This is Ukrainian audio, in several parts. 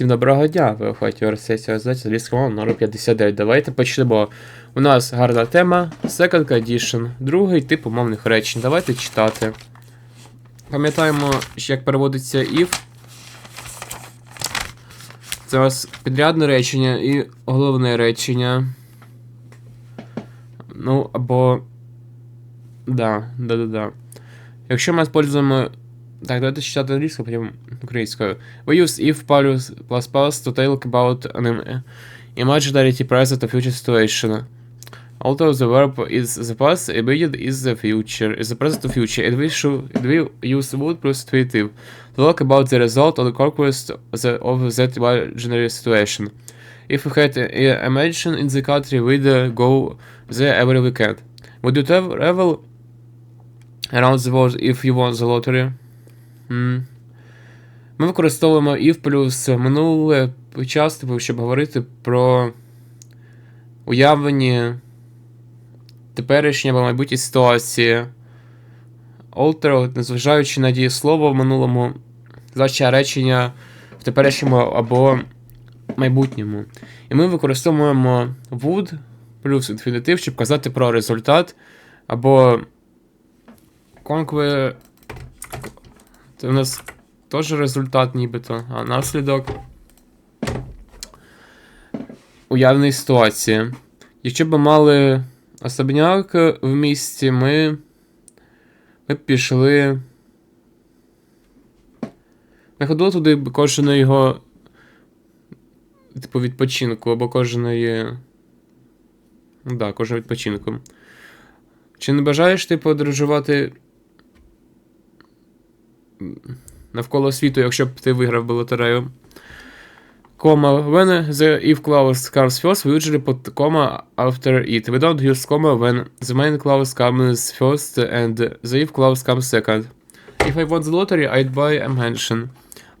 Всім доброго дня! Ви охоті версія з англійського номер 59. Давайте почнемо. У нас гарна тема, Second Condition, другий тип умовних речень. Давайте читати. Пам'ятаємо, як переводиться if. Це у нас підрядне речення і головне речення. Ну, або. Да, да, да, да. Якщо ми используємо так, давайте читати англійською, потім українською. We use if plus plus plus to talk about an im- imaginary present or future situation. Although the verb is the past, immediate is the future, is the present or future, and we should and we use would plus infinitive to talk about the result or the conquest of, the, of that imaginary situation. If we had a, a mansion in the country, we'd uh, go there every weekend. Would you travel travel around the world if you won the lottery? Ми використовуємо if плюс минуле часто, щоб говорити про уявлені теперішні або майбутні ситуації. Alter, незважаючи на дієслово в минулому, значить речення в теперішньому або майбутньому. І ми використовуємо would плюс інфінітив, щоб казати про результат або conquer це у нас теж результат нібито, а наслідок уявної ситуації. Якщо б мали особняк в місті, ми, ми б пішли. Ми ходили туди б кожного його, типу, відпочинку, або кожної. Ну да, кожного відпочинку. Чи не бажаєш ти подорожувати навколо світу, якщо б ти виграв би лотерею. Comma, when the if clause comes first, we usually put comma after it. We don't use comma when the main clause comes first and the if clause comes second. If I won the lottery, I'd buy a mansion.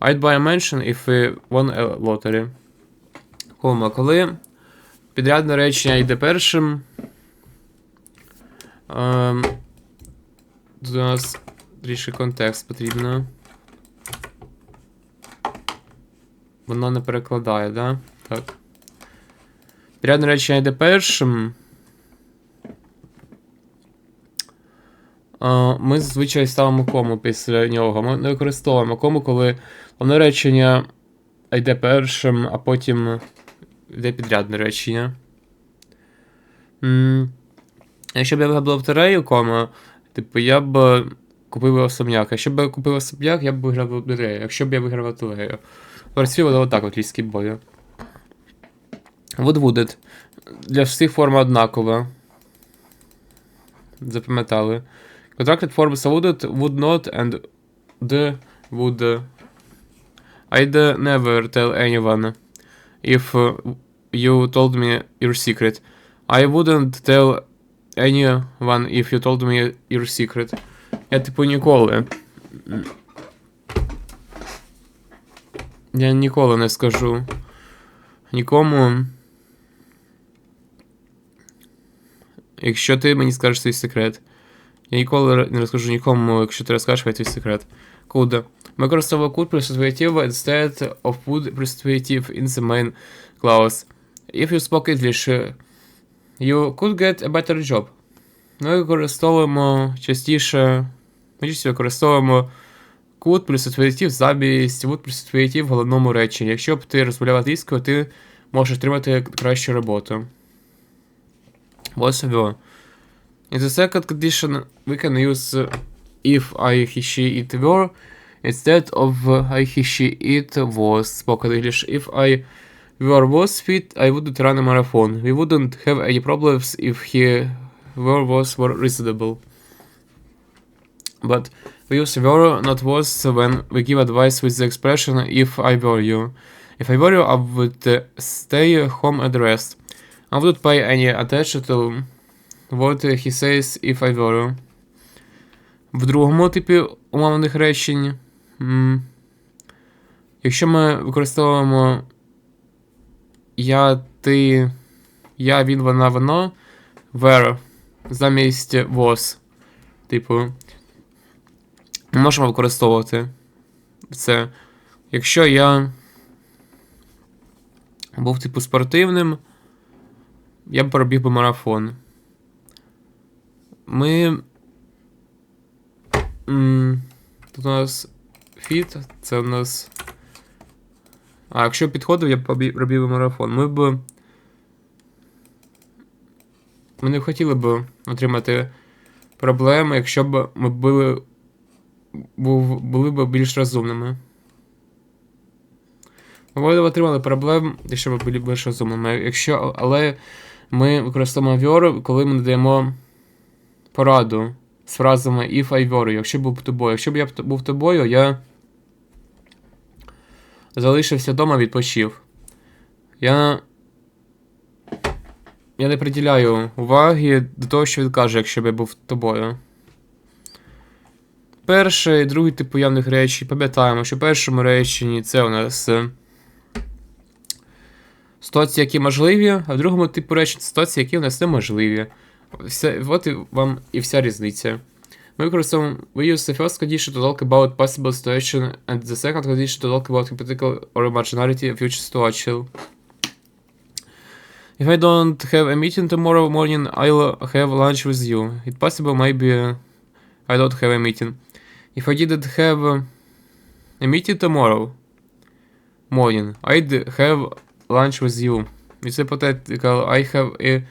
I'd buy a mansion if I won a lottery. Кома, коли підрядне речення йде першим. Ем, у нас трішки контекст потрібно. Воно не перекладає, да? Так. Підрядне речення йде першим. Ми зазвичай ставимо кому після нього. Ми не використовуємо кому, коли воно речення йде першим, а потім йде підрядне речення. Якщо б я вигадав лотерею, кома, типу, я б купив особняк. Якщо б я купив особняк, я б виграв лотерею. Якщо б я виграв лотерею. Працює воно отак от ліський бою. Would. Для всіх форма однакова. Запам'ятали. Contracted forms would, would not and the would. I'd never tell anyone if you told me your secret. I wouldn't tell anyone if you told me your secret. Я типу ніколи. Я ніколи не скажу нікому. Якщо ти мені скажеш свій секрет. Я ніколи не розкажу нікому, якщо ти розкажеш твій секрет. Куда? Використовуємо could preservative instead of would preservative in the main clause. If you spoke English, you could get a better job. Ми використовуємо частіше. Ми використовуємо could плюс адфінітив замість would плюс адфінітив в головному реченні. Якщо б ти розмовляв англійською, ти можеш отримати кращу роботу. Ось його. In the second condition, we can use uh, if I, he, she, it were instead of uh, I, he, she, it was spoken English. If I were was fit, I wouldn't run a marathon. We wouldn't have any problems if he were was were reasonable. But we use were, not was, when we give advice with the expression if I were you. If I were you, I would uh, stay home and. I wouldn't pay any attention to what he says if I were you. В другому типі умовних речень. Якщо ми використовуємо я, ти, я, він, вона, воно, were замість was. Типу, можемо використовувати це. Якщо я був, типу, спортивним, я б пробіг би марафон. Ми. Тут у нас фіт, це у нас. А, якщо підходив, я б пробіг би марафон. Ми б. Ми не хотіли б отримати проблеми, якщо б ми були, був, були б більш розумними. Ми отримали проблем, якщо б були більш розумними. Якщо, але ми використовуємо вьору, коли ми надаємо пораду з фразами if I were якщо б був тобою. Якщо б я був тобою, я залишився вдома, відпочив. Я. Я не приділяю уваги до того, що він каже, якщо б я був тобою. Перший і другий тип уявних речень. Пам'ятаємо, що в першому реченні це у нас е, ситуації, які можливі, а в другому типу речень ситуації, які у нас неможливі. Вся, от і вам і вся різниця. Ми використовуємо we use the first condition to talk about possible situation and the second condition to talk about hypothetical or marginality of future situation. If I don't have a meeting tomorrow morning, I'll have lunch with you. It's possible maybe I don't have a meeting. If I didn't have a meeting tomorrow morning, I'd have lunch with you. It's hypothetical. I have a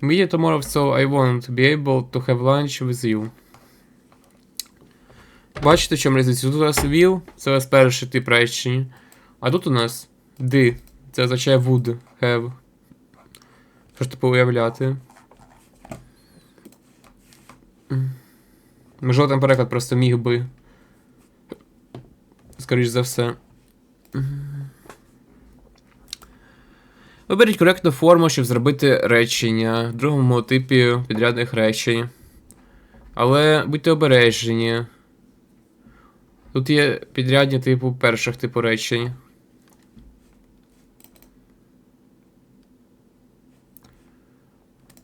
meeting tomorrow, so I won't be able to have lunch with you. Бачите, в чому різниця? Тут у нас will, це у нас перший тип речення. А тут у нас di, це означає would have. Що ж типу уявляти? Там переклад просто міг би. Скоріш за все. Виберіть коректну форму, щоб зробити речення в другому типі підрядних речень. Але будьте обережні. Тут є підрядні типу перших типу речень.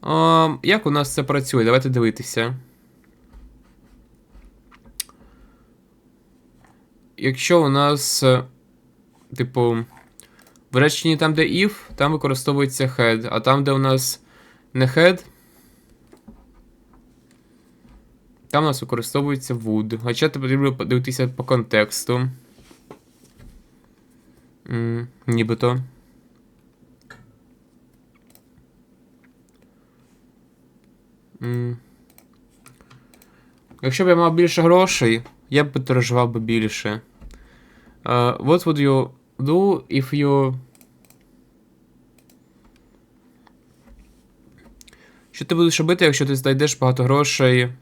А, як у нас це працює? Давайте дивитися. Якщо у нас, е, типу, в реченні там, де if, там використовується head, а там, де у нас не head, там у нас використовується would. Хоча це потрібно подивитися по контексту. М, Нібито. М. Якщо б я мав більше грошей, я б подорожував би більше. Uh, what would you do if you. Що ти будеш робити, якщо ти знайдеш багато грошей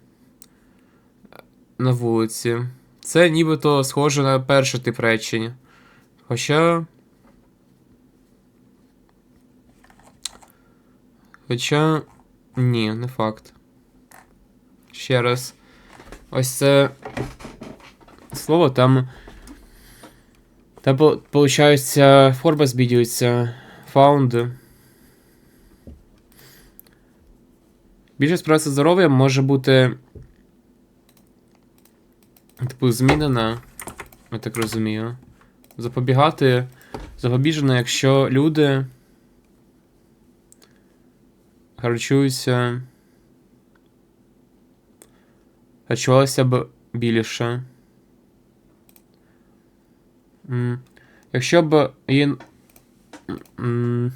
на вулиці? Це нібито схоже на перший тип речень. Хоча. Хоча. Ні, не факт. Ще раз. Ось це слово там. Там, виходить, форма змінюється. Found. Більшість праці здоров'я може бути. Типу, змінена. Я так розумію. Запобігати. Запобіжено, якщо люди. Харчуються. Харчувалися б більше. Якщо б м,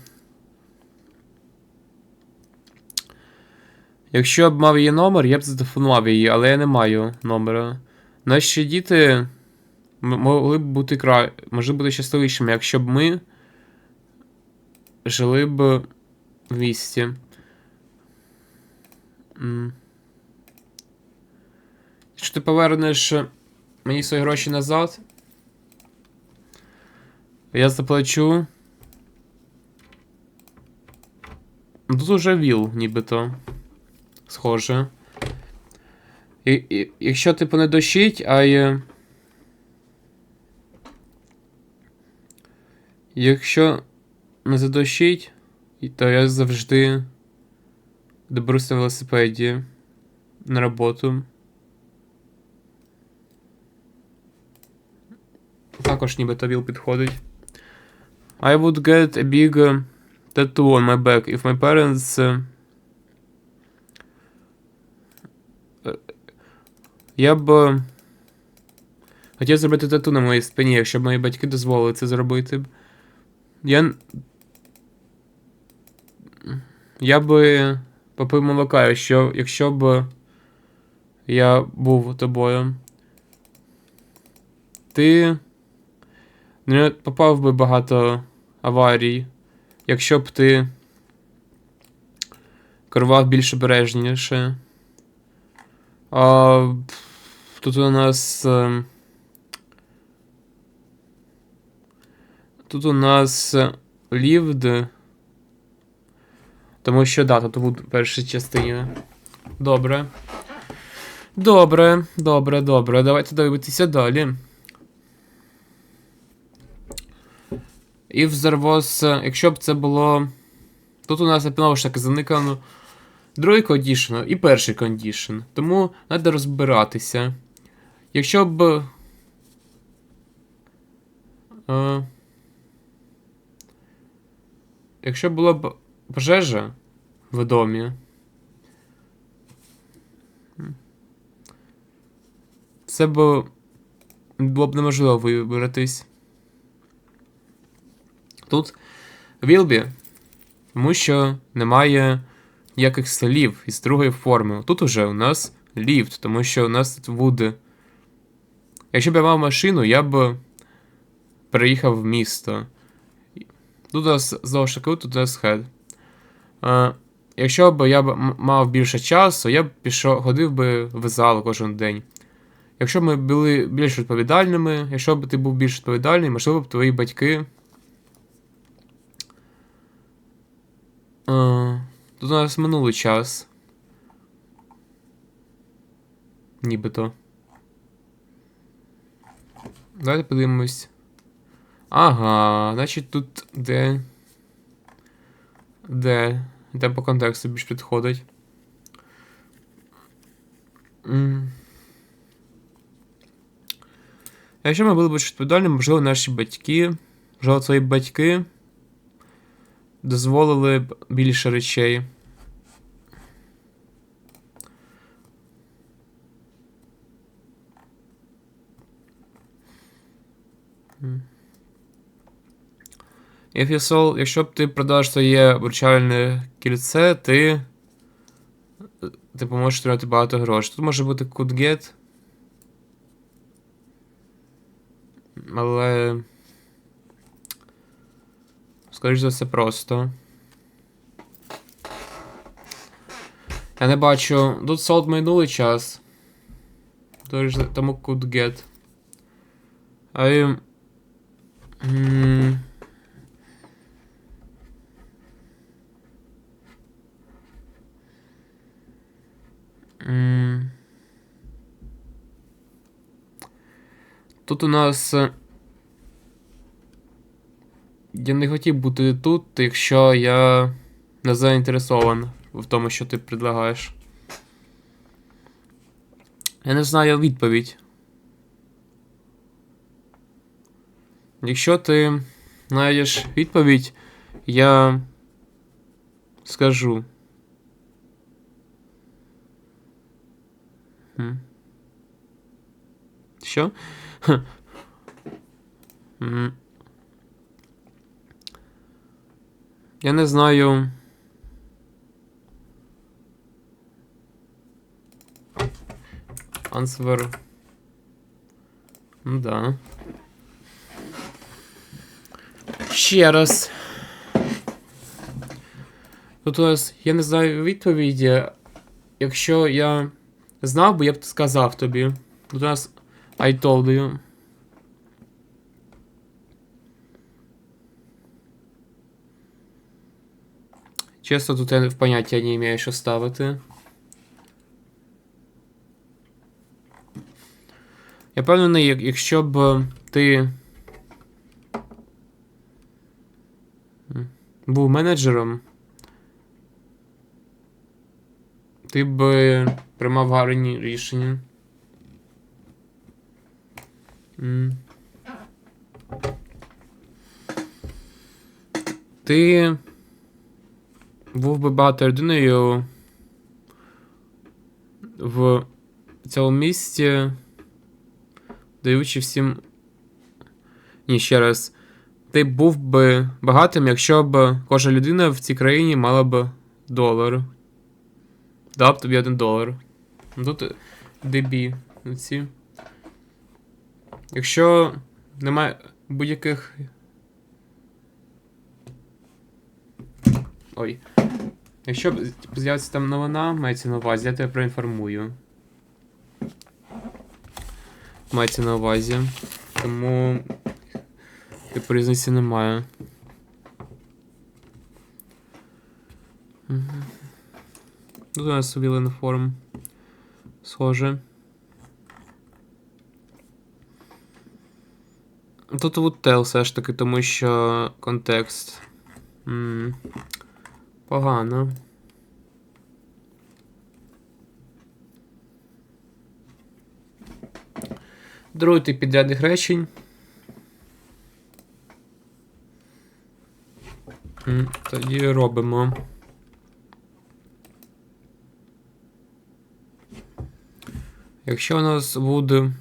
Якщо б мав її номер, я б зателефонував її, але я не маю номера. Наші діти могли б бути кра... могли бути щасливішими, якщо б ми жили б в місті. Якщо ти повернеш мені свої гроші назад, я заплачу. Ну, Тут уже віл, нібито. Схоже. І, і, якщо типу не дощить, а й. Якщо не задощить, то я завжди доберуся на велосипеді на роботу. Також нібито віл підходить. I would get a big uh, tattoo on my back if my parents. uh, е, Я б. е, Хотів зробити тату на моїй спині, якщо б мої батьки дозволили це зробити. Я. Я би попив молока, якщо, якщо б я був тобою. Ти не попав би багато аварій, якщо б ти керував більш обережніше. А, тут у нас. е, Тут у нас е, lived. Тому що да, тут в першій частині. Добре. Добре, добре, добре. Давайте дивитися далі. There was, е, якщо б це було. Тут у нас знову ж таки заникано другий кондішн і перший кондішн. Тому треба розбиратися. Якщо б. Е, якщо була б пожежа в домі. Це б було б неможливо вибратись. Тут Вілбі, тому що немає ніяких слів із другої форми. Тут уже у нас ліфт, тому що у нас тут вуди. Якщо б я мав машину, я б переїхав в місто. Тут у нас знову ж таки, тут у нас head. Е, якщо б я б мав більше часу, я б пішов, ходив би в зал кожен день. Якщо б ми були більш відповідальними, якщо б ти був більш відповідальний, можливо б твої батьки. Е, тут у нас минулий час. Нібито. Давайте подивимось. Ага, значить тут де. Де. Де по контексту більш підходить. Якщо ми були більш відповідальними, можливо, наші батьки, можливо, твої батьки дозволили б більше речей. Sold, якщо б ти продав своє вручальне кільце, ти. Ти поможеш отримати багато грошей. Тут може бути could get. Але. Скоріш за все просто. Я не бачу. Тут sold минулий час. Тож, Тому could get. М, м. Тут у нас. Я не хотів бути тут, якщо я не заінтересований в тому, що ти предлагаєш. Я не знаю відповідь. Якщо ти знайдеш відповідь, я скажу. Хм. Що? М. Я не знаю. Answer. Ну да. Ще раз. Тут у нас, я не знаю відповіді. Якщо я знав би, я б сказав тобі. Тут у нас I told you. Чесно, тут я в поняття не маю, що ставити. Я впевнений, якщо б ти був менеджером, ти б приймав гарні рішення. Ти був би багато людиною в цьому місті, даючи всім. Ні, ще раз. Ти був би багатим, якщо б кожна людина в цій країні мала б долар. Дав б тобі один долар. Ну, Тут DB. Ці. Якщо немає будь-яких. Ой. Якщо з'явиться там новина, мається на увазі, я тебе проінформую. Мається на увазі. Тому. Типу різниці немає. Мгм. Тут у нас собі форм. Схоже. Тут would tell все ж таки, тому що контекст. М, Погано. Другий тип підрядних речень. Тоді робимо. Якщо у нас буде.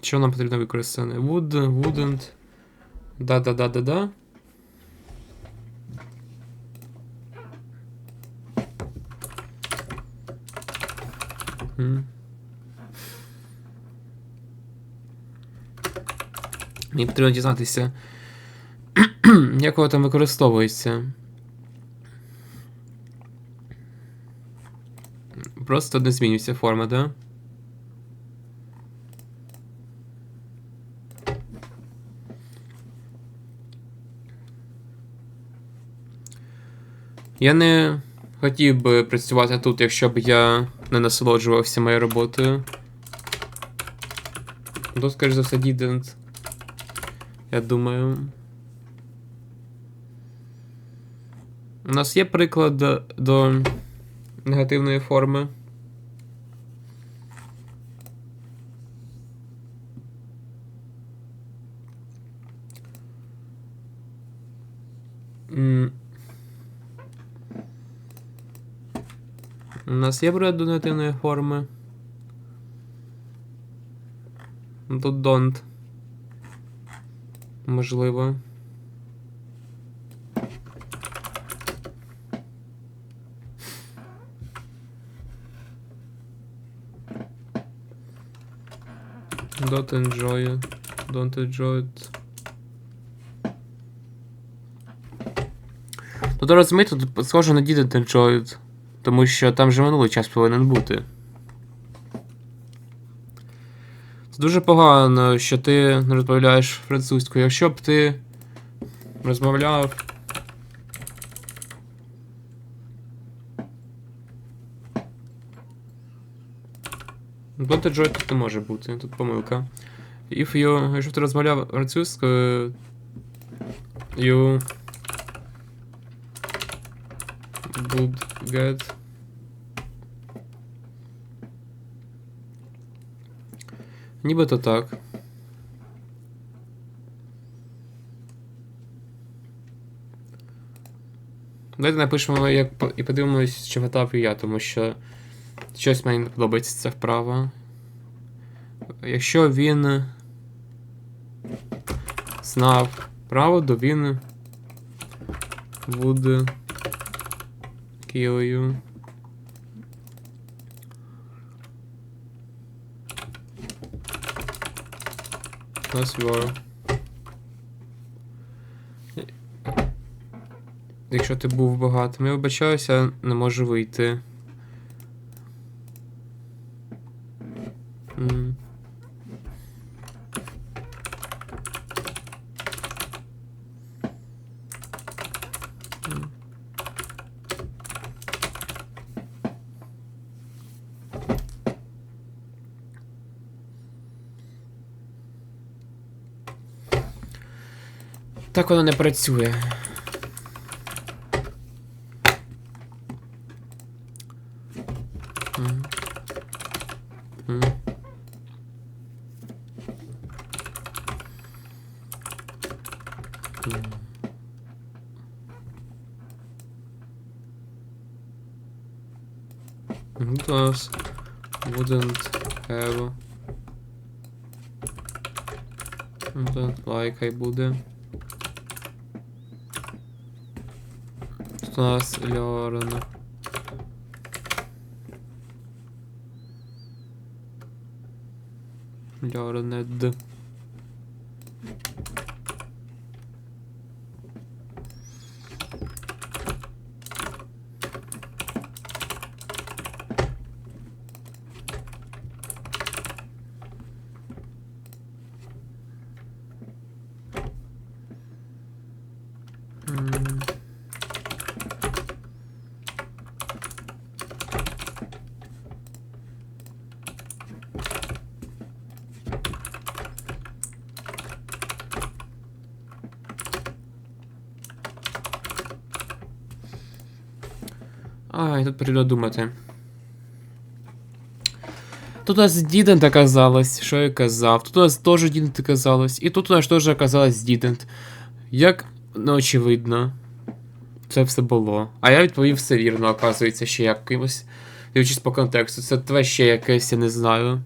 Що нам потрібно використати? Would, wouldn't. Да-да-да-да-да. Мені потрібно дізнатися, як там використовується. Просто не змінюється форма, да? Я не хотів би працювати тут, якщо б я не насолоджувався моєю роботою. То, скоріш за все, didn't. Я думаю. У нас є приклад до негативної форми. М. У нас є приклад до негативної форми. Ну, Тут don't. Можливо. Don't enjoy it. Don't enjoy it. Тут розумієте, тут схоже на didn't enjoy it. Тому що там же минулий час повинен бути. Це дуже погано, що ти не розмовляєш французькою. Якщо б ти розмовляв. Don't enjoy тут не може бути, тут помилка. If you, якщо ти розмовляв французькою, you would get Нібито так. Давайте напишемо як і подивимось, чи готовий я, тому що щось мені не подобається ця вправа. Якщо він знав правду, він буде Plus you are. Якщо ти був багатим, я вибачаюся, не можу вийти. М. Так воно не працює. Does wouldn't have Wouldn't like хай буде. нас learn. Learned. Ай, тут потрібно думати. Тут у нас didn't оказалось, що я казав. Тут у нас теж didn't оказалось. І тут у нас теж оказалось didn't. Як, ну, очевидно, це все було. А я відповів все вірно, оказується, ще якимось. Дивлячись по контексту. Це тве ще якесь, я не знаю.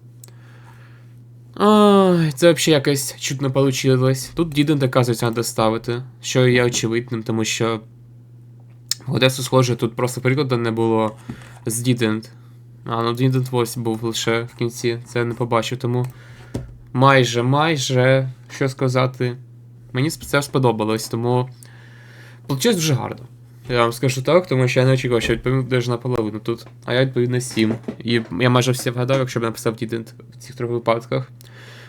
Ай, це взагалі якось чутно получилось. Тут didn't, оказується, треба ставити. Що є очевидним, тому що. Одесу, схоже, тут просто прикладу не було з didn't. А, ну didn't ось був лише в кінці. Це не побачив, тому. Майже, майже, що сказати. Мені це сподобалось, тому. Получилось дуже гарно. Я вам скажу так, тому що я не очікував, що відповім навіть наполовину тут. А я відповів на 7. І я майже все вгадав, якщо б написав didn't в цих трьох випадках.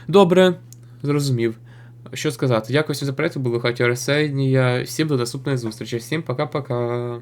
Добре, зрозумів. Що сказати? Всім за перегляд, були хаті Арсенія. Всім до наступної зустрічі. Всім пока-пока.